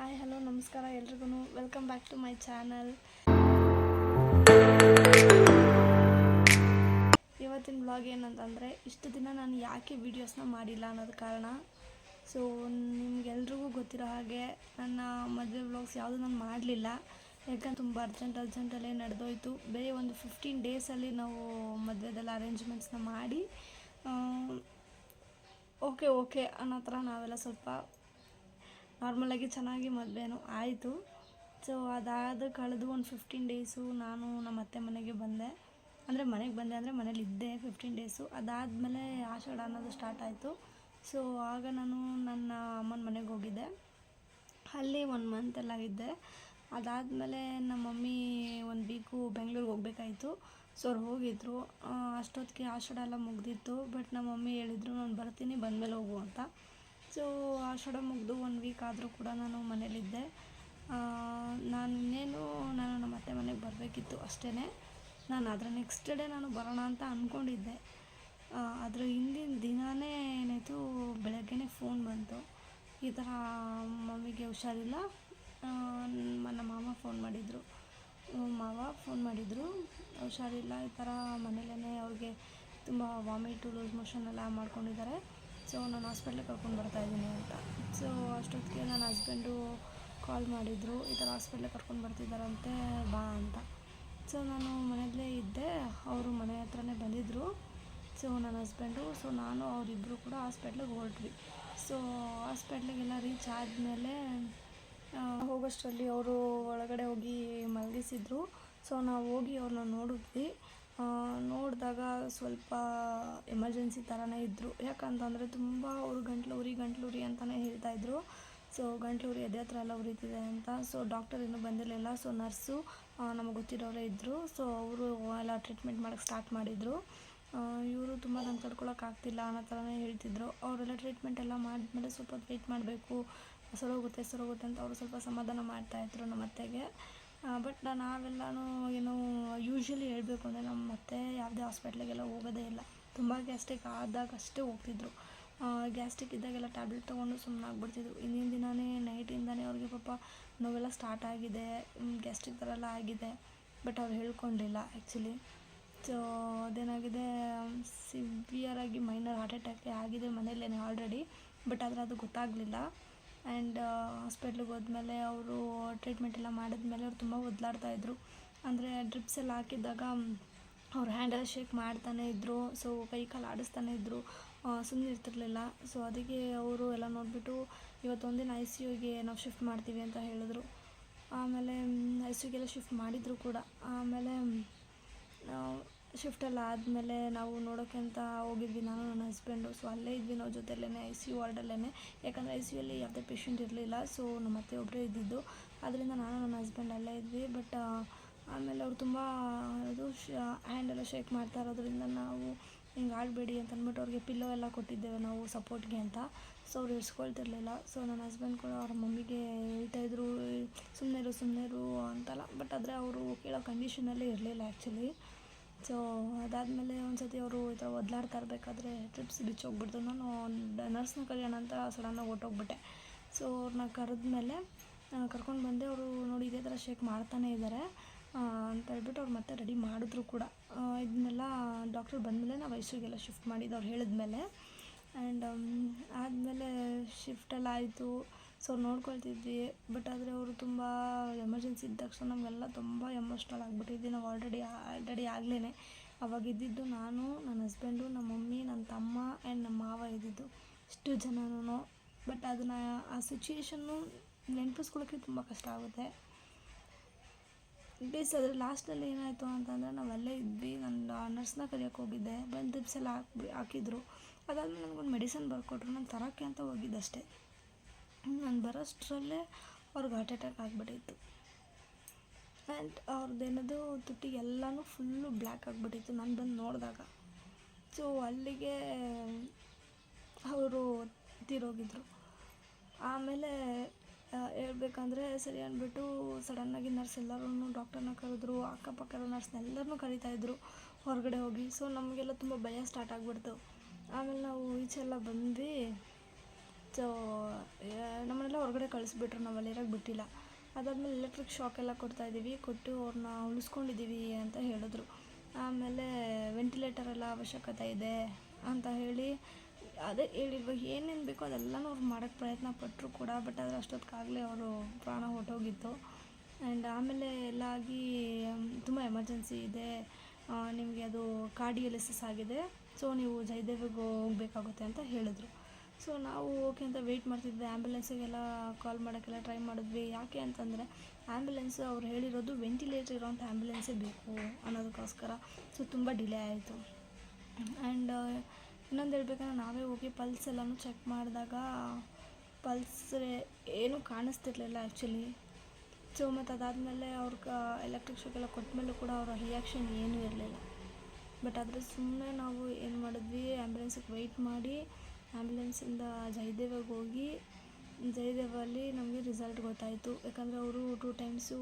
Hi, hello, ನಮಸ್ಕಾರ ಎಲ್ರಿಗೂ welcome back to my channel ಇವತ್ತಿನ ಬ್ಲಾಗ್ ಏನಂತಂದರೆ, ಇಷ್ಟು ದಿನ ನಾನು ಯಾಕೆ ವೀಡಿಯೋಸ್ನ ಮಾಡಿಲ್ಲ ಅನ್ನೋದು ಕಾರಣ. ಸೊ ನಿಮ್ಗೆಲ್ರಿಗೂ ಗೊತ್ತಿರೋ ಹಾಗೆ ನನ್ನ ಮದುವೆ ಬ್ಲಾಗ್ಸ್ ಯಾವುದು ನಾನು ಮಾಡಲಿಲ್ಲ. ಯಾಕಂದ್ರೆ ತುಂಬ ಅರ್ಜೆಂಟ್ ಅರ್ಜೆಂಟಲ್ಲೇ ನಡೆದೋಯ್ತು. ಬೇರೆ ಒಂದು ಫಿಫ್ಟೀನ್ ಡೇಸಲ್ಲಿ ನಾವು ಮದುವೆದೆಲ್ಲ ಅರೇಂಜ್ಮೆಂಟ್ಸ್ನ ಮಾಡಿ ಓಕೆ ಓಕೆ ಅನ್ನೋ ಥರ ನಾವೆಲ್ಲ ಸ್ವಲ್ಪ ನಾರ್ಮಲಾಗಿ ಚೆನ್ನಾಗಿ ಮದುವೆನೂ ಆಯಿತು. ಸೊ ಅದಾದ ಕಳೆದು ಒಂದು ಫಿಫ್ಟೀನ್ ಡೇಸು ನಾನು ನಮ್ಮ ಅತ್ತೆ ಮನೆಗೆ ಬಂದೆ. ಅಂದರೆ ಮನೆಗೆ ಬಂದೆ ಅಂದರೆ ಮನೇಲಿ ಇದ್ದೆ ಫಿಫ್ಟೀನ್ ಡೇಸು ಅದಾದಮೇಲೆ ಆಷಾಢ ಅನ್ನೋದು ಸ್ಟಾರ್ಟ್ ಆಯಿತು. ಸೊ ಆಗ ನಾನು ನನ್ನ ಅಮ್ಮನ ಮನೆಗೆ ಹೋಗಿದ್ದೆ. ಅಲ್ಲಿ ಒನ್ ಮಂತ್ ಎಲ್ಲ ಇದ್ದೆ. ಅದಾದಮೇಲೆ ನಮ್ಮ ಮಮ್ಮಿ ಒಂದು ವೀಕು ಬೆಂಗ್ಳೂರಿಗೆ ಹೋಗ್ಬೇಕಾಯಿತು. ಸೊ ಅವ್ರು ಹೋಗಿದ್ರು. ಅಷ್ಟೊತ್ತಿಗೆ ಆಷಾಢ ಎಲ್ಲ ಮುಗ್ದಿತ್ತು. ಬಟ್ ನಮ್ಮ ಮಮ್ಮಿ ಹೇಳಿದರು, ನಾನು ಬರ್ತೀನಿ, ಬಂದಮೇಲೆ ಹೋಗು ಅಂತ. ಸೊ ಆಷಾಢ ಮುಗಿದು ಒನ್ ವೀಕ್ ಆದರೂ ಕೂಡ ನಾನು ಮನೇಲಿದ್ದೆ. ನಾನು ಇನ್ನೇನು ನಾನು ನಮ್ಮ ಅತ್ತೆ ಮನೆಗೆ ಬರಬೇಕಿತ್ತು ಅಷ್ಟೇ ನಾನು ಅದರ ನೆಕ್ಸ್ಟ್ ಡೇ ನಾನು ಬರೋಣ ಅಂತ ಅಂದ್ಕೊಂಡಿದ್ದೆ ಅದರ ಹಿಂದಿನ ದಿನವೇ ಏನಾಯಿತು, ಬೆಳಗ್ಗೆನೇ ಫೋನ್ ಬಂತು. ಈ ಥರ ಮಮ್ಮಿಗೆ ಹುಷಾರಿಲ್ಲ. ನನ್ನ ಮಾಮ ಫೋನ್ ಮಾಡಿದರು. ಮಾವ ಫೋನ್ ಮಾಡಿದರು. ಹುಷಾರಿಲ್ಲ, ಈ ಥರ ಮನೇಲೇ ಅವ್ರಿಗೆ ತುಂಬ ವಾಮಿಟು ಲೂಸ್ ಮೋಷನ್ ಎಲ್ಲ ಮಾಡ್ಕೊಂಡಿದ್ದಾರೆ. ಸೊ ನಾನು ಹಾಸ್ಪಿಟ್ಲಿಗೆ ಕರ್ಕೊಂಡು ಬರ್ತಾ ಇದ್ದೀನಿ ಅಂತ. ಸೊ ಅಷ್ಟೊತ್ತಿಗೆ ನನ್ನ ಹಸ್ಬೆಂಡು ಕಾಲ್ ಮಾಡಿದರು, ಈ ಥರ ಹಾಸ್ಪಿಟ್ಲಿಗೆ ಕರ್ಕೊಂಡು ಬರ್ತಿದ್ದಾರಂತೆ, ಬಾ ಅಂತ. ಸೊ ನಾನು ಮನೆಯಲ್ಲೇ ಇದ್ದೆ, ಅವರು ಮನೆ ಹತ್ರನೇ ಬಂದಿದ್ದರು ಸೊ ನನ್ನ ಹಸ್ಬೆಂಡು ಸೊ ನಾನು ಅವರಿಬ್ಬರು ಕೂಡ ಹಾಸ್ಪಿಟ್ಲಿಗೆ ಹೊರಟ್ವಿ. ಸೊ ಹಾಸ್ಪಿಟ್ಲಿಗೆಲ್ಲ ರೀಚ್ ಆದಮೇಲೆ ಹೋಗೋಷ್ಟರಲ್ಲಿ ಅವರು ಒಳಗಡೆ ಹೋಗಿ ಮಲಗಿಸಿದ್ರು. ಸೊ ನಾವು ಹೋಗಿ ಅವ್ರನ್ನ ನೋಡಿದ್ವಿ. ನೋಡಿದಾಗ ಸ್ವಲ್ಪ ಎಮರ್ಜೆನ್ಸಿ ಥರನೇ ಇದ್ದರು ಯಾಕಂತಂದರೆ ತುಂಬ ಅವರು ಗಂಟ್ಲು ಉರಿ ಗಂಟ್ಲು ಉರಿ ಅಂತಲೇ ಹೇಳ್ತಾಯಿದ್ರು ಸೊ ಗಂಟ್ಲು ಉರಿ ಎದೆ ಹತ್ರ ಎಲ್ಲ ಉರಿತಿದೆ ಅಂತ. ಸೊ ಡಾಕ್ಟರ್ ಇನ್ನೂ ಬಂದಿರಲಿಲ್ಲ. ಸೊ ನರ್ಸು ನಮಗೆ ಗೊತ್ತಿರೋರೇ ಇದ್ದರು ಸೊ ಅವರು ಎಲ್ಲ ಟ್ರೀಟ್ಮೆಂಟ್ ಮಾಡೋಕ್ಕೆ ಸ್ಟಾರ್ಟ್ ಮಾಡಿದರು. ಇವರು ತುಂಬ ನಂಗೆ ತಡ್ಕೊಳಕ್ಕಾಗ್ತಿಲ್ಲ ಅನ್ನೋ ಥರನೇ ಹೇಳ್ತಿದ್ರು. ಅವರೆಲ್ಲ ಟ್ರೀಟ್ಮೆಂಟ್ ಎಲ್ಲ ಮಾಡಿದ್ಮೇಲೆ ಸ್ವಲ್ಪ ವೆಯ್ಟ್ ಮಾಡಬೇಕು. ಸರೋಗುತ್ತೆ ಸರೋಗುತ್ತೆ ಅಂತ ಅವರು ಸ್ವಲ್ಪ ಸಮಾಧಾನ ಮಾಡ್ತಾಯಿದ್ರು ನಮ್ಮ ಅತ್ತೆಗೆ. ಬಟ್ ನಾವೆಲ್ಲನೂ ಏನು ಯೂಶ್ವಲಿ ಹೇಳಬೇಕು ಅಂದರೆ ನಮ್ಮ ಮತ್ತೆ ಯಾವುದೇ ಹಾಸ್ಪಿಟ್ಲಿಗೆಲ್ಲ ಹೋಗೋದೇ ಇಲ್ಲ. ತುಂಬ ಗ್ಯಾಸ್ಟ್ರಿಕ್ ಆದಾಗ ಅಷ್ಟೇ ಹೋಗ್ತಿದ್ರು. ಗ್ಯಾಸ್ಟ್ರಿಕ್ ಇದ್ದಾಗೆಲ್ಲ ಟ್ಯಾಬ್ಲೆಟ್ ತೊಗೊಂಡು ಸುಮ್ಮನೆ ಆಗ್ಬಿಡ್ತಿದ್ರು. ಹಿಂದಿನ ದಿನವೇ ನೈಟಿಂದನೇ ಅವ್ರಿಗೆ ಪಾಪ ನೋವೆಲ್ಲ ಸ್ಟಾರ್ಟ್ ಆಗಿದೆ. ಗ್ಯಾಸ್ಟ್ರಿಕ್ ಥರ ಎಲ್ಲ ಆಗಿದೆ. ಬಟ್ ಅವ್ರು ಹೇಳ್ಕೊಂಡಿಲ್ಲ ಆ್ಯಕ್ಚುಲಿ ಸೊ ಅದೇನಾಗಿದೆ ಸಿವಿಯರಾಗಿ ಮೈನರ್ ಹಾರ್ಟ್ ಅಟ್ಯಾಕ್ ಆಗಿದೆ ಮನೇಲೇ ಆಲ್ರೆಡಿ ಬಟ್ ಆದರೆ ಅದು ಗೊತ್ತಾಗಲಿಲ್ಲ. ಆ್ಯಂಡ್ ಹಾಸ್ಪಿಟ್ಲಿಗೆ ಹೋದ್ಮೇಲೆ ಅವರು ಟ್ರೀಟ್ಮೆಂಟ್ ಎಲ್ಲ ಮಾಡಿದ್ಮೇಲೆ ಅವ್ರು ತುಂಬ ಒದ್ಲಾಡ್ತಾಯಿದ್ರು ಅಂದರೆ ಡ್ರಿಪ್ಸ್ ಎಲ್ಲ ಹಾಕಿದ್ದಾಗ ಅವ್ರು ಹ್ಯಾಂಡಲ್ ಶೇಕ್ ಮಾಡ್ತಾನೆ ಇದ್ದರು ಸೊ ಕೈ ಕಾಲು ಆಡಿಸ್ತಾನೆ ಇದ್ದರು ಸುಮ್ಮನೆ ಇರ್ತಿರ್ಲಿಲ್ಲ. ಸೊ ಅದಕ್ಕೆ ಅವರು ಎಲ್ಲ ನೋಡಿಬಿಟ್ಟು ಇವತ್ತೊಂದಿನ ಐ ಸಿ ಯುಗೆ ನಾವು ಶಿಫ್ಟ್ ಮಾಡ್ತೀವಿ ಅಂತ ಹೇಳಿದ್ರು. ಆಮೇಲೆ ಐ ಸಿ ಯುಗೆಲ್ಲ ಶಿಫ್ಟ್ ಮಾಡಿದರು ಕೂಡ. ಆಮೇಲೆ ಶಿಫ್ಟೆಲ್ಲ ಆದಮೇಲೆ ನಾವು ನೋಡೋಕ್ಕೆ ಅಂತ ಹೋಗಿದ್ವಿ ನಾನು, ನನ್ನ ಹಸ್ಬೆಂಡು ಸೊ ಅಲ್ಲೇ ಇದ್ವಿ ನಾವು ಜೊತೆಲೇ ಐ ಸಿ ಯು ವಾರ್ಡಲ್ಲೇ ಯಾಕಂದರೆ ಐ ಸಿ ಯುಲ್ಲಿ ಯಾವುದೇ ಪೇಷಂಟ್ ಇರಲಿಲ್ಲ. ಸೊ ನಮ್ಮ ಅತ್ತೆ ಒಬ್ಬರೇ ಇದ್ದಿದ್ದು. ಅದರಿಂದ ನಾನು, ನನ್ನ ಹಸ್ಬೆಂಡ್ ಅಲ್ಲೇ ಇದ್ವಿ. ಬಟ್ ಆಮೇಲೆ ಅವ್ರು ತುಂಬ ಇದು ಹ್ಯಾಂಡೆಲ್ಲ ಶೇಕ್ ಮಾಡ್ತಾ ಇರೋದ್ರಿಂದ ನಾವು ಹಿಂಗೆ ಆಡಬೇಡಿ ಅಂತ ಅಂದ್ಬಿಟ್ಟು ಅವ್ರಿಗೆ ಪಿಲ್ಲೋ ಎಲ್ಲ ಕೊಟ್ಟಿದ್ದೇವೆ ನಾವು ಸಪೋರ್ಟ್ಗೆ ಅಂತ. ಸೊ ಅವ್ರು ಇರಿಸ್ಕೊಳ್ತಿರ್ಲಿಲ್ಲ. ಸೊ ನನ್ನ ಹಸ್ಬೆಂಡ್ ಕೂಡ ಅವ್ರ ಮಮ್ಮಿಗೆ ಹೇಳ್ತಾಯಿದ್ರು ಸುಮ್ಮನೆ ಇರು ಸುಮ್ಮನೆ ಇರು ಅಂತಲ್ಲ. ಬಟ್ ಆದರೆ ಅವರು ಕೇಳೋ ಕಂಡೀಷನಲ್ಲಿ ಇರಲಿಲ್ಲ ಆ್ಯಕ್ಚುಲಿ ಸೊ ಅದಾದಮೇಲೆ ಒಂದು ಸತಿ ಅವರು ಈ ಥರ ಒದ್ಲಾಡ್ತಾ ಇರಬೇಕಾದ್ರೆ ಟ್ರಿಪ್ಸ್ ಬಿಚ್ಚೋಗ್ಬಿಡ್ತು ನಾನು ನರ್ಸ್ನ ಕರೆಯೋಣ ಅಂತ ಸಡನ್ನಾಗಿ ಹೊಟ್ಟೋಗ್ಬಿಟ್ಟೆ ಸೊ ಅವ್ರನ್ನ ಕರೆದ್ಮೇಲೆ ಕರ್ಕೊಂಡು ಬಂದೆ. ಅವರು ನೋಡಿ ಇದೇ ಥರ ಶೇಕ್ ಮಾಡ್ತಾನೇ ಇದ್ದಾರೆ ಅಂತ ಹೇಳ್ಬಿಟ್ಟು ಅವ್ರು ಮತ್ತೆ ರೆಡಿ ಮಾಡಿದ್ರು ಕೂಡ. ಇದನ್ನೆಲ್ಲ ಡಾಕ್ಟ್ರ್ ಬಂದಮೇಲೆ ನಾವು ವಯಸ್ಸಿಗೆಲ್ಲ ಶಿಫ್ಟ್ ಮಾಡಿದ್ದು ಅವ್ರು ಹೇಳಿದ್ಮೇಲೆ. ಆ್ಯಂಡ್ ಆದಮೇಲೆ ಶಿಫ್ಟೆಲ್ಲ ಆಯಿತು. ಸೊ ನೋಡ್ಕೊಳ್ತಿದ್ವಿ. ಬಟ್ ಆದರೆ ಅವರು ತುಂಬ ಎಮರ್ಜೆನ್ಸಿ ಇದ್ದ ತಕ್ಷಣ ನಮಗೆಲ್ಲ ತುಂಬ ಎಮೋಷ್ನಲ್ ಆಗಿಬಿಟ್ಟಿದ್ವಿ. ನಾವು ಆಲ್ರೆಡಿ ಆಲ್ರೆಡಿ ಆಗಲೇ ಅವಾಗ ಇದ್ದಿದ್ದು ನಾನು ನನ್ನ ಹಸ್ಬೆಂಡು ನಮ್ಮ ಮಮ್ಮಿ ನನ್ನ ತಮ್ಮ ಆ್ಯಂಡ್ ನಮ್ಮ ಮಾವ ಇದ್ದಿದ್ದು ಇಷ್ಟು ಜನನೂ. ಬಟ್ ಅದನ್ನು, ಆ ಸಿಚುಯೇಷನ್ನು ನೆನಪಿಸ್ಕೊಳ್ಳೋಕ್ಕೆ ತುಂಬ ಕಷ್ಟ ಆಗುತ್ತೆ. ಬೇಸ್ ಅದ್ರ ಲಾಸ್ಟಲ್ಲಿ ಏನಾಯಿತು ಅಂತಂದರೆ ನಾವು ಅಲ್ಲೇ ಇದ್ವಿ. ನನ್ನ ನರ್ಸ್ನ ಕರಿಯೋಕ್ಕೆ ಹೋಗಿದ್ದೆ. ಬಂದು ಸಲ ಹಾಕಿ ಹಾಕಿದ್ರು. ಅದಾದಮೇಲೆ ನನಗೊಂದು ಮೆಡಿಸನ್ ಬರ್ಕೊಟ್ರು. ನಾನು ತರೋಕ್ಕೆ ಅಂತ ಹೋಗಿದ್ದಷ್ಟೇ. ನಾನು ಬರೋಷ್ಟರಲ್ಲೇ ಅವ್ರಿಗೆ ಹಾರ್ಟ್ ಅಟ್ಯಾಕ್ ಆಗಿಬಿಟ್ಟಿತ್ತು. ಆ್ಯಂಡ್ ಅವ್ರದ್ದೇನದು ತುಟ್ಟಿಗೆ ಎಲ್ಲನೂ ಫುಲ್ಲು ಬ್ಲ್ಯಾಕ್ ಆಗಿಬಿಟ್ಟಿತ್ತು ನಾನು ಬಂದು ನೋಡಿದಾಗ. ಸೊ ಅಲ್ಲಿಗೆ ಅವರು ತೀರೋಗಿದ್ರು. ಆಮೇಲೆ ಹೇಳ್ಬೇಕಂದ್ರೆ ಸರಿ ಅಂದ್ಬಿಟ್ಟು ಸಡನ್ನಾಗಿ ನರ್ಸ್ ಎಲ್ಲರೂ ಡಾಕ್ಟರ್ನ ಕರೆದ್ರು, ಅಕ್ಕಪಕ್ಕದ ನರ್ಸ್ನ ಎಲ್ಲರನ್ನೂ ಕರಿತಾಯಿದ್ರು ಹೊರಗಡೆ ಹೋಗಿ. ಸೊ ನಮಗೆಲ್ಲ ತುಂಬ ಭಯ ಸ್ಟಾರ್ಟ್ ಆಗಿಬಿಡ್ತು. ಆಮೇಲೆ ನಾವು ಈಚೆಲ್ಲ ಬಂದು ಸೊ ನಮ್ಮನ್ನೆಲ್ಲ ಹೊರಗಡೆ ಕಳಿಸ್ಬಿಟ್ರು, ನಾವು ಇರೋಕ್ಕೆ ಬಿಟ್ಟಿಲ್ಲ. ಅದಾದಮೇಲೆ ಎಲೆಕ್ಟ್ರಿಕ್ ಶಾಕ್ ಎಲ್ಲ ಕೊಡ್ತಾಯಿದ್ದೀವಿ ಕೊಟ್ಟು ಅವ್ರನ್ನ ಉಳಿಸ್ಕೊಂಡಿದ್ದೀವಿ ಅಂತ ಹೇಳಿದ್ರು. ಆಮೇಲೆ ವೆಂಟಿಲೇಟರ್ ಎಲ್ಲ ಅವಶ್ಯಕತೆ ಇದೆ ಅಂತ ಹೇಳಿ ಅದೇ ಹೇಳಿಲ್ವ, ಏನೇನು ಬೇಕೋ ಅದೆಲ್ಲನೂ ಅವ್ರು ಮಾಡೋಕ್ಕೆ ಪ್ರಯತ್ನ ಪಟ್ಟರು ಕೂಡ ಬಟ್ ಆದರೆ ಅಷ್ಟೊತ್ತಿಗಾಗಲೇ ಅವರು ಪ್ರಾಣ ಹೊರ್ಟೋಗಿತ್ತು. ಆ್ಯಂಡ್ ಆಮೇಲೆ ಎಲ್ಲ ಆಗಿ ತುಂಬ ಎಮರ್ಜೆನ್ಸಿ ಇದೆ. ನಿಮಗೆ ಅದು ಕಾರ್ಡಿಯಲಿಸಿಸ್ ಆಗಿದೆ. ಸೊ ನೀವು ಜಯದೇವಿಗೆ ಹೋಗ್ಬೇಕಾಗುತ್ತೆ ಅಂತ ಹೇಳಿದ್ರು. ಸೊ ನಾವು ಓಕೆ ಅಂತ ವೆಯ್ಟ್ ಮಾಡ್ತಿದ್ವಿ. ಆ್ಯಂಬುಲೆನ್ಸಿಗೆಲ್ಲ ಕಾಲ್ ಮಾಡೋಕ್ಕೆಲ್ಲ ಟ್ರೈ ಮಾಡಿದ್ವಿ. ಯಾಕೆ ಅಂತಂದರೆ ಆ್ಯಂಬುಲೆನ್ಸ್ ಅವ್ರು ಹೇಳಿರೋದು ವೆಂಟಿಲೇಟರ್ ಇರೋಂಥ ಆ್ಯಂಬುಲೆನ್ಸೇ ಬೇಕು ಅನ್ನೋದಕ್ಕೋಸ್ಕರ. ಸೊ ತುಂಬ ಡಿಲೇ ಆಯಿತು. ಆ್ಯಂಡ್ ಇನ್ನೊಂದು ಹೇಳ್ಬೇಕಂದ್ರೆ ನಾವೇ ಹೋಗಿ ಪಲ್ಸ್ ಎಲ್ಲನೂ ಚೆಕ್ ಮಾಡಿದಾಗ ಪಲ್ಸ್ ಏನೂ ಕಾಣಿಸ್ತಿರ್ಲಿಲ್ಲ ಆ್ಯಕ್ಚುಲಿ ಸೊ ಮತ್ತು ಅದಾದಮೇಲೆ ಅವ್ರ ಕ ಎಲೆಕ್ಟ್ರಿಕ್ ಶಾಕ್ ಎಲ್ಲ ಕೊಟ್ಟಮೇಲೂ ಕೂಡ ಅವರ ರಿಯಾಕ್ಷನ್ ಏನೂ ಇರಲಿಲ್ಲ. ಬಟ್ ಆದರೆ ಸುಮ್ಮನೆ ನಾವು ಏನು ಮಾಡಿದ್ವಿ ಆ್ಯಂಬುಲೆನ್ಸಿಗೆ ವೆಯ್ಟ್ ಮಾಡಿ ಆ್ಯಂಬುಲೆನ್ಸಿಂದ ಜಯದೇವಿಗೆ ಹೋಗಿ ಜಯದೇವಲ್ಲಿ ನಮಗೆ ರಿಸಲ್ಟ್ ಗೊತ್ತಾಯಿತು. ಯಾಕಂದರೆ ಅವರು two times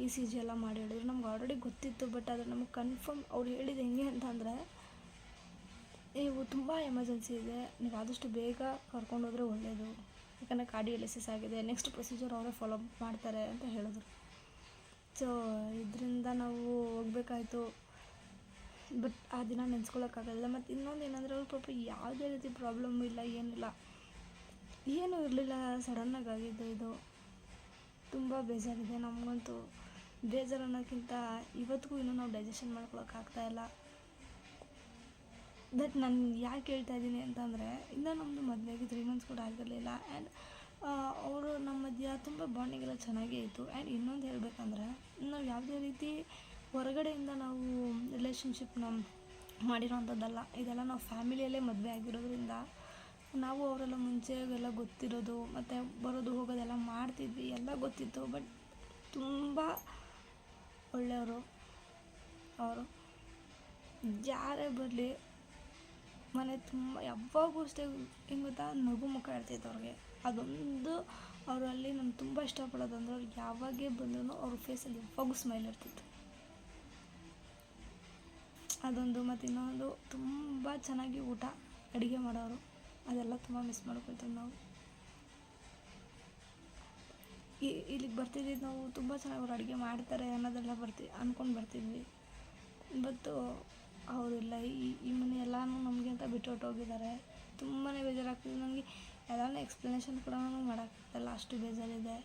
E C G ಎಲ್ಲ ಮಾಡಿ ಹೇಳಿದ್ರು. ನಮ್ಗೆ ಆಲ್ರೆಡಿ ಗೊತ್ತಿತ್ತು ಬಟ್ ಆದರೆ ನಮಗೆ ಕನ್ಫರ್ಮ್ ಅವ್ರು ಹೇಳಿದ್ದು ಹೆಂಗೆ ಅಂತಂದರೆ ನೀವು ತುಂಬ ಎಮರ್ಜೆನ್ಸಿ ಇದೆ. ನೀವು ಆದಷ್ಟು ಬೇಗ ಕರ್ಕೊಂಡೋದ್ರೆ ಒಳ್ಳೆಯದು ಯಾಕಂದರೆ ಕಾರ್ಡಿಯಲಿಸಿಸ್ ಆಗಿದೆ. ನೆಕ್ಸ್ಟ್ ಪ್ರೊಸೀಜರ್ ಅವರೇ ಫಾಲೋ ಮಾಡ್ತಾರೆ ಅಂತ ಹೇಳಿದ್ರು. ಸೊ ಇದರಿಂದ ನಾವು ಹೋಗ್ಬೇಕಾಯ್ತು. ಬಟ್ ಆ ದಿನ ನೆನೆಸ್ಕೊಳಕ್ಕಾಗಲ್ಲ ಮತ್ತು ಇನ್ನೊಂದು ಏನಂದರೆ, ಅವ್ರು ಪಾಪ ಯಾವುದೇ ರೀತಿ ಪ್ರಾಬ್ಲಮ್ ಇಲ್ಲ, ಏನಿಲ್ಲ. ಏನೂ ಇರಲಿಲ್ಲ. ಸಡನ್ನಾಗಿ ಆಗಿದ್ದು ಇದು. ತುಂಬ ಬೇಜಾರಿದೆ ನಮಗಂತೂ. ಬೇಜಾರು ಅನ್ನೋಕ್ಕಿಂತ ಇವತ್ತಿಗೂ ಇನ್ನೂ ನಾವು ಡೈಜೆಷನ್ ಮಾಡ್ಕೊಳಕ್ಕಾಗ್ತಾ ಇಲ್ಲ. ದಟ್ ನಾನು ಯಾಕೆ ಹೇಳ್ತಾ ಇದ್ದೀನಿ ಅಂತಂದರೆ, ಇನ್ನೂ ನಮ್ಮದು ಮದುವೆಗೆ ತ್ರೀ ಮಂತ್ಸ್ ಕೂಡ ಆಗಿರಲಿಲ್ಲ ಆ್ಯಂಡ್ ಅವರು ನಮ್ಮ ಮಧ್ಯ ತುಂಬ ಬಾಂಡಿಂಗ್ ಎಲ್ಲ ಚೆನ್ನಾಗೇ ಇತ್ತು. ಆ್ಯಂಡ್ ಇನ್ನೊಂದು ಹೇಳಬೇಕಂದ್ರೆ, ನಾವು ಯಾವುದೇ ರೀತಿ ಹೊರಗಡೆಯಿಂದ ನಾವು ರಿಲೇಷನ್ಶಿಪ್ನ ಮಾಡಿರೋವಂಥದ್ದಲ್ಲ ಇದೆಲ್ಲ ನಾವು ಫ್ಯಾಮಿಲಿಯಲ್ಲೇ ಮದುವೆ ಆಗಿರೋದ್ರಿಂದ ನಾವು ಅವರೆಲ್ಲ ಮುಂಚೆ ಎಲ್ಲ ಗೊತ್ತಿರೋದು, ಮತ್ತು ಬರೋದು ಹೋಗೋದೆಲ್ಲ ಮಾಡ್ತಿದ್ವಿ, ಎಲ್ಲ ಗೊತ್ತಿತ್ತು. ಬಟ್ ತುಂಬ ಒಳ್ಳೆಯವರು ಅವರು. ಯಾರೇ ಬರಲಿ ಮನೆ ತುಂಬ, ಯಾವಾಗೂ ಅಷ್ಟೇ ಹೆಂಗೆ ಗೊತ್ತಾ? ನಗು ಮುಖ ಇರ್ತಿತ್ತು ಅವ್ರಿಗೆ. ಅದೊಂದು ಅವರಲ್ಲಿ ನಾನು ತುಂಬ ಇಷ್ಟಪಡೋದು ಅಂದ್ರೆ ಅವ್ರಿಗೆ ಯಾವಾಗೇ ಬಂದ್ರೂ ಅವ್ರ ಫೇಸಲ್ಲಿ ಯಾವಾಗೂ ಸ್ಮೈಲ್ ಇರ್ತಿತ್ತು. ಅದೊಂದು ಮತ್ತು ಇನ್ನೊಂದು ತುಂಬ ಚೆನ್ನಾಗಿ ಊಟ ಅಡುಗೆ ಮಾಡೋರು. ಅದೆಲ್ಲ ತುಂಬ ಮಿಸ್ ಮಾಡ್ಕೊಳ್ತೀವಿ ನಾವು. ಇಲ್ಲಿಗೆ ಬರ್ತಿದ್ದಿದ್ದು ನಾವು ತುಂಬ ಚೆನ್ನಾಗಿ ಅವ್ರು ಅಡುಗೆ ಮಾಡ್ತಾರೆ ಅನ್ನೋದೆಲ್ಲ ಬರ್ತಿ ಅಂದ್ಕೊಂಡು ಬರ್ತಿದ್ವಿ. ಬಟ್ಟು ಅವರಿಲ್ಲ ಈ ಈ ಮನೆ ಎಲ್ಲನೂ ನಮಗೆ ಅಂತ ಬಿಟ್ಟು ಹೊರ್ಟೋಗಿದ್ದಾರೆ. ತುಂಬಾ ಬೇಜಾರಾಗ್ತಿದೆ. ನನಗೆ ಎಲ್ಲನೂ ಎಕ್ಸ್ಪ್ಲನೇಷನ್ ಕೂಡ ಮಾಡೋಕ್ಕಾಗ್ತಿಲ್ಲ. ಅಷ್ಟು ಬೇಜಾರಿದೆ.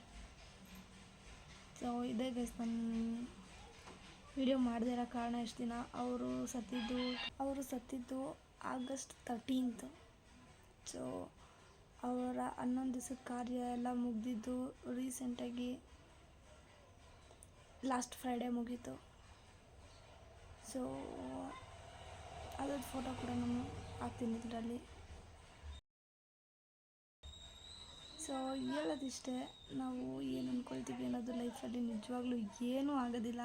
ಸೊ ಇದೇ ಗೈಸ್ ನನ್ನ ವಿಡಿಯೋ ಮಾಡದೇ ಇರೋ ಕಾರಣ ಎಷ್ಟು ದಿನ. ಅವರು ಸತ್ತಿದ್ದು ಅವರು ಸತ್ತಿದ್ದು ಆಗಸ್ಟ್ ತರ್ಟೀನ್ತ್ ಸೊ ಅವರ ಹನ್ನೊಂದು ದಿವಸದ ಕಾರ್ಯ ಎಲ್ಲ ಮುಗಿದಿದ್ದು ರೀಸೆಂಟಾಗಿ ಲಾಸ್ಟ್ ಫ್ರೈಡೇ ಮುಗೀತು. ಸೊ ಅದ್ರದ್ದು ಫೋಟೋ ಕೂಡ ನಾನು ಹಾಕ್ತೀನಿ ಇದರಲ್ಲಿ. ಸೊ ಹೇಳೋದಿಷ್ಟೇ, ನಾವು ಏನು ಅಂದ್ಕೊಳ್ತೀವಿ ಅನ್ನೋದು ಲೈಫಲ್ಲಿ ನಿಜವಾಗ್ಲೂ ಏನೂ ಆಗೋದಿಲ್ಲ.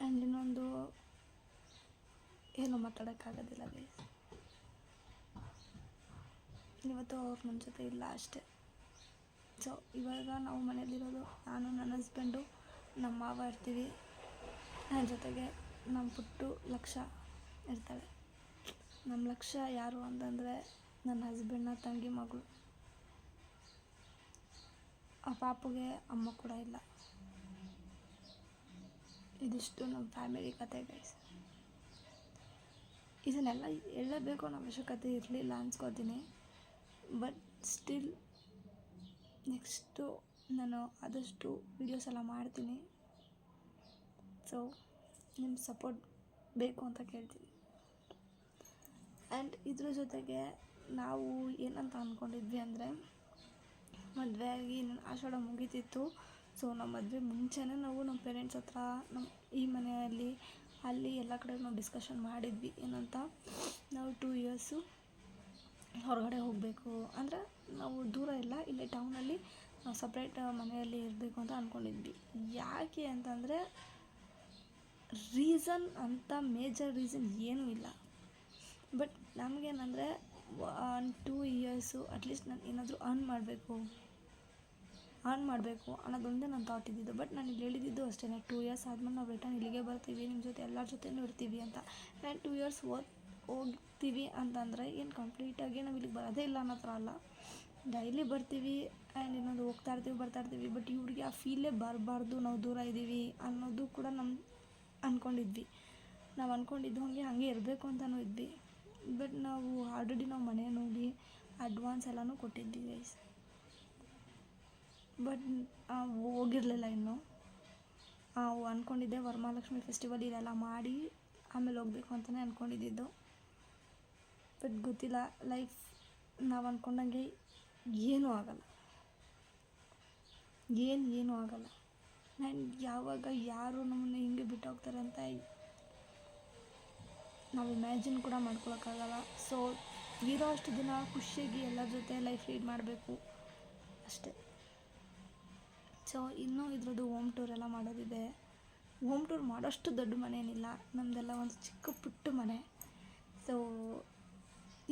ಆ್ಯಂಡ್ ಇನ್ನೊಂದು, ಏನೂ ಮಾತಾಡೋಕ್ಕಾಗೋದಿಲ್ಲ ಗೈಸ್ ಇವತ್ತು ಅವ್ರು ನನ್ನ ಜೊತೆ ಇಲ್ಲ ಅಷ್ಟೇ. ಸೊ ಇವಾಗ ನಾವು ಮನೇಲಿರೋದು ನಾನು, ನನ್ನ ಹಸ್ಬೆಂಡು ನಮ್ಮ ಮಾವ ಇರ್ತೀವಿ. ನನ್ನ ಜೊತೆಗೆ ನಮ್ಮ ಪುಟ್ಟು ಲಕ್ಷ ಇರ್ತಾಳೆ ನಮ್ಮ ಲಕ್ಷ ಯಾರು ಅಂತಂದರೆ ನನ್ನ ಹಸ್ಬೆಂಡ್ನ ತಂಗಿ ಮಗಳು. ಆ ಪಾಪುಗೆ ಅಮ್ಮ ಕೂಡ ಇಲ್ಲ. ಇದಿಷ್ಟು ನಮ್ಮ ಫ್ಯಾಮಿಲಿ ಕತೆ ಗೈಸ್ ಇದನ್ನೆಲ್ಲ ಹೇಳಬೇಕು ಅನ್ನೋ ಅವಶ್ಯಕತೆ ಇರಲಿಲ್ಲ ಅನ್ಸ್ಕೋತೀನಿ. ಬಟ್ ಸ್ಟಿಲ್ ನೆಕ್ಸ್ಟು ನಾನು ಆದಷ್ಟು ವೀಡಿಯೋಸ್ ಎಲ್ಲ ಮಾಡ್ತೀನಿ. ಸೊ ನಿಮ್ಮ ಸಪೋರ್ಟ್ ಬೇಕು ಅಂತ ಕೇಳ್ತೀನಿ. ಆ್ಯಂಡ್ ಇದ್ರ ಜೊತೆಗೆ ನಾವು ಏನಂತ ಅಂದ್ಕೊಂಡಿದ್ವಿ ಅಂದರೆ ಮದುವೆ ಆಗಿ ಆಷಾಢ ಮುಗೀತಿತ್ತು. ಸೊ ನಮ್ಮ ಮದುವೆ ಮುಂಚೆನೇ ನಾವು ನಮ್ಮ ಪೇರೆಂಟ್ಸ್ ಹತ್ರ ನಮ್ಮ ಈ ಮನೆಯಲ್ಲಿ ಅಲ್ಲಿ ಎಲ್ಲ ಕಡೆ ನಾವು ಡಿಸ್ಕಷನ್ ಮಾಡಿದ್ವಿ. ಏನಂತ ನಾವು ಟೂ ಇಯರ್ಸು ಹೊರಗಡೆ ಹೋಗಬೇಕು. ಅಂದರೆ ನಾವು ದೂರ ಇಲ್ಲ, ಇಲ್ಲೇ ಟೌನಲ್ಲಿ ನಾವು ಸಪ್ರೇಟ್ ಮನೆಯಲ್ಲಿ ಇರಬೇಕು ಅಂತ ಅಂದ್ಕೊಂಡಿದ್ವಿ ಯಾಕೆ ಅಂತಂದರೆ ರೀಸನ್ ಅಂತ ಮೇಜರ್ ರೀಸನ್ ಏನೂ ಇಲ್ಲ. But ನಮಗೇನಂದರೆ, one, two years at least ನಾನು ಏನಾದರೂ ಅರ್ನ್ ಮಾಡಬೇಕು. ಅರ್ನ್ ಮಾಡಬೇಕು ಅನ್ನೋದೊಂದೇ ನಾನು ಥಾಟ್ ಇದ್ದಿದ್ದು. ಬಟ್ ನಾನು ಇಲ್ಲಿ ಹೇಳಿದ್ದು ಅಷ್ಟೇ ಟೂ ಇಯರ್ಸ್ ಆದಮೇಲೆ ನಾವು ರಿಟರ್ನ್ ಇಲ್ಲಿಗೆ ಬರ್ತೀವಿ ನಿಮ್ಮ ಜೊತೆ ಎಲ್ಲರ ಜೊತೆನೂ ಇರ್ತೀವಿ ಅಂತ. ನಾನು ಟೂ ಇಯರ್ಸ್ ಓದ್, ಹೋಗ್ತೀವಿ ಅಂತಂದರೆ ಏನು ಕಂಪ್ಲೀಟಾಗಿ ನಾವು ಇಲ್ಲಿಗೆ ಬರೋದೇ ಇಲ್ಲ ಅನ್ನೋ ಥರ ಅಲ್ಲ. ಡೈಲಿ ಬರ್ತೀವಿ ಆ್ಯಂಡ್ ಇನ್ನೊಂದು ಹೋಗ್ತಾ ಇರ್ತೀವಿ, ಬರ್ತಾ ಇರ್ತೀವಿ, ಬಟ್ ಇವ್ರಿಗೆ ಆ ಫೀಲೇ ಬರಬಾರ್ದು, ನಾವು ದೂರ ಇದ್ದೀವಿ ಅನ್ನೋದು ಕೂಡ ನಮ್ಮ ಅಂದ್ಕೊಂಡಿದ್ವಿ ನಾವು ಅಂದ್ಕೊಂಡಿದ್ದು ಹಾಗೆ ಹಾಗೆ ಇರಬೇಕು ಅಂತಲೂ ಇದ್ವಿ. ಬಟ್ ನಾವು ಆಲ್ರೆಡಿ ನಾವು ಮನೆ ನೋಡಿ ಅಡ್ವಾನ್ಸ್ ಎಲ್ಲನೂ ಕೊಟ್ಟಿದ್ವಿ ಗೈಸ್ ಬಟ್ ಹೋಗಿರಲಿಲ್ಲ ಇನ್ನೂ. ಅಂದ್ಕೊಂಡಿದ್ದೆ ವರಮಹಾಲಕ್ಷ್ಮಿ ಫೆಸ್ಟಿವಲ್ ಇದೆಲ್ಲ ಮಾಡಿ ಆಮೇಲೆ ಹೋಗ್ಬೇಕು ಅಂತಲೇ ಅಂದ್ಕೊಂಡಿದ್ದಿದ್ದು ಬಟ್ ಗೊತ್ತಿಲ್ಲ ಲೈಫ್ ನಾವು ಅಂದ್ಕೊಂಡಂಗೆ ಏನೂ ಆಗಲ್ಲ. ಏನು, ಏನೂ ಆಗಲ್ಲ. ಆ್ಯಂಡ್ ಯಾವಾಗ ಯಾರು ನಮ್ಮನ್ನು ಹಿಂಗೆ ಬಿಟ್ಟು ಹೋಗ್ತಾರೆ ಅಂತ ನಾವು ಇಮ್ಯಾಜಿನ್ ಕೂಡ ಮಾಡ್ಕೊಳಕ್ಕಾಗಲ್ಲ. ಸೊ ಇರೋ ಅಷ್ಟು ದಿನ ಖುಷಿಯಾಗಿ ಎಲ್ಲರ ಜೊತೆ ಲೈಫ್ ಲೀಡ್ ಮಾಡಬೇಕು ಅಷ್ಟೇ. ಸೊ ಇನ್ನೂ ಇದ್ರದ್ದು ಹೋಮ್ ಟೂರ್ ಎಲ್ಲ ಮಾಡೋದಿದೆ. ಹೋಮ್ ಟೂರ್ ಮಾಡೋಷ್ಟು ದೊಡ್ಡ ಮನೆ ಏನಿಲ್ಲ ನಮ್ಮದೆಲ್ಲ ಒಂದು ಚಿಕ್ಕ ಪುಟ್ಟ ಮನೆ. ಸೊ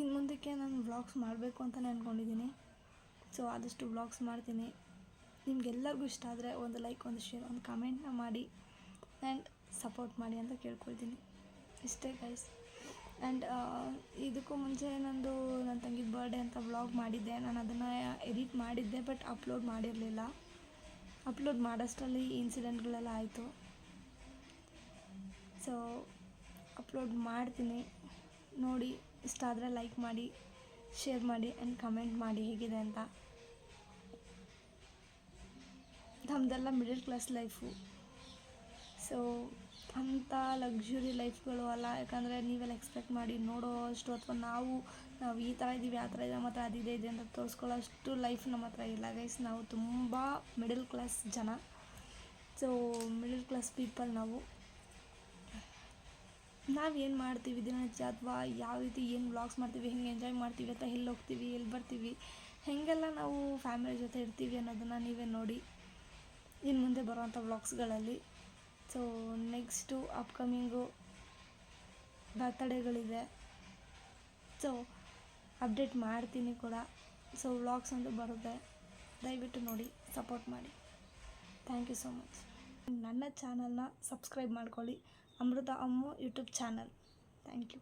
ಇನ್ನು ಮುಂದಕ್ಕೆ ನಾನು ವ್ಲಾಗ್ಸ್ ಮಾಡಬೇಕು ಅಂತಲೇ ಅಂದ್ಕೊಂಡಿದ್ದೀನಿ ಸೊ ಆದಷ್ಟು ವ್ಲಾಗ್ಸ್ ಮಾಡ್ತೀನಿ. ನಿಮ್ಗೆಲ್ಲರಿಗೂ ಇಷ್ಟ ಆದರೆ ಒಂದು ಲೈಕ್ ಒಂದು ಶೇರ್ ಒಂದು ಕಮೆಂಟ್ನ ಮಾಡಿ ಆ್ಯಂಡ್ ಸಪೋರ್ಟ್ ಮಾಡಿ ಅಂತ ಕೇಳ್ಕೊಳ್ತೀನಿ. ಇಷ್ಟೇ ಗೈಸ್ ಆ್ಯಂಡ್ ಇದಕ್ಕೂ ಮುಂಚೆ ನಂದು ನನ್ನ ತಂಗಿದ ಬರ್ಡೇ ಅಂತ ವ್ಲಾಗ್ ಮಾಡಿದ್ದೆ. ನಾನು ಅದನ್ನು ಎಡಿಟ್ ಮಾಡಿದ್ದೆ ಬಟ್ ಅಪ್ಲೋಡ್ ಮಾಡಿರಲಿಲ್ಲ. ಅಪ್ಲೋಡ್ ಮಾಡೋಷ್ಟರಲ್ಲಿ ಇನ್ಸಿಡೆಂಟ್ಗಳೆಲ್ಲ ಆಯಿತು. ಸೊ ಅಪ್ಲೋಡ್ ಮಾಡ್ತೀನಿ. ನೋಡಿ, ಇಷ್ಟ ಆದರೆ ಲೈಕ್ ಮಾಡಿ ಶೇರ್ ಮಾಡಿ ಆ್ಯಂಡ್ ಕಮೆಂಟ್ ಮಾಡಿ ಹೇಗಿದೆ ಅಂತ. ನಮ್ಮದೆಲ್ಲ ಮಿಡಲ್ ಕ್ಲಾಸ್ ಲೈಫು ಸೊ ಅಂಥ ಲಕ್ಸುರಿ ಲೈಫ್ಗಳು ಅಲ್ಲ. ಯಾಕಂದರೆ ನೀವೆಲ್ಲ ಎಕ್ಸ್ಪೆಕ್ಟ್ ಮಾಡಿ ನೋಡೋ ಅಷ್ಟು ಅಥವಾ ನಾವು ನಾವು ಈ ಥರ ಇದ್ದೀವಿ ಆ ಥರ ಇದೆ ಹತ್ರ ಅದಿದೆ ಇದೆ ಅಂತ ತೋರಿಸ್ಕೊಳ್ಳೋ ಅಷ್ಟು ಲೈಫ್ ನಮ್ಮ ಹತ್ರ ಇಲ್ಲ ಗೈಸ್ ನಾವು ತುಂಬ ಮಿಡಲ್ ಕ್ಲಾಸ್ ಜನ. ಸೊ ಮಿಡಲ್ ಕ್ಲಾಸ್ ಪೀಪಲ್ ನಾವು. ನಾವು ಏನು ಮಾಡ್ತೀವಿ? ದಿನನಿತ್ಯ ಅಥವಾ ಯಾವ ರೀತಿ ಏನು ವ್ಲಾಗ್ಸ್ ಮಾಡ್ತೀವಿ? ಹೆಂಗೆ ಎಂಜಾಯ್ ಮಾಡ್ತೀವಿ? ಅಥವಾ ಎಲ್ಲಿ ಹೋಗ್ತೀವಿ? ಎಲ್ಲಿ ಬರ್ತೀವಿ? ಹೇಗೆಲ್ಲ ನಾವು ಫ್ಯಾಮಿಲಿ ಜೊತೆ ಇರ್ತೀವಿ ಅನ್ನೋದನ್ನು ನೀವೇ ನೋಡಿ. ಇನ್ನು ಮುಂದೆ ಬರುವಂಥ ವ್ಲಾಗ್ಸ್ಗಳಲ್ಲಿ. ಸೊ ನೆಕ್ಸ್ಟು ಅಪ್ಕಮಿಂಗು ಬರ್ತಡೇಗಳಿದೆ ಸೊ ಅಪ್ಡೇಟ್ ಮಾಡ್ತೀನಿ ಕೂಡ. ಸೊ ವ್ಲಾಗ್ಸ್ ಒಂದು ಬರುತ್ತೆ. ದಯವಿಟ್ಟು ನೋಡಿ ಸಪೋರ್ಟ್ ಮಾಡಿ. ಥ್ಯಾಂಕ್ ಯು ಸೊ ಮಚ್ ನನ್ನ ಚಾನಲ್ನ ಸಬ್ಸ್ಕ್ರೈಬ್ ಮಾಡ್ಕೊಳ್ಳಿ. Amrutha Ammu YouTube channel. Thank you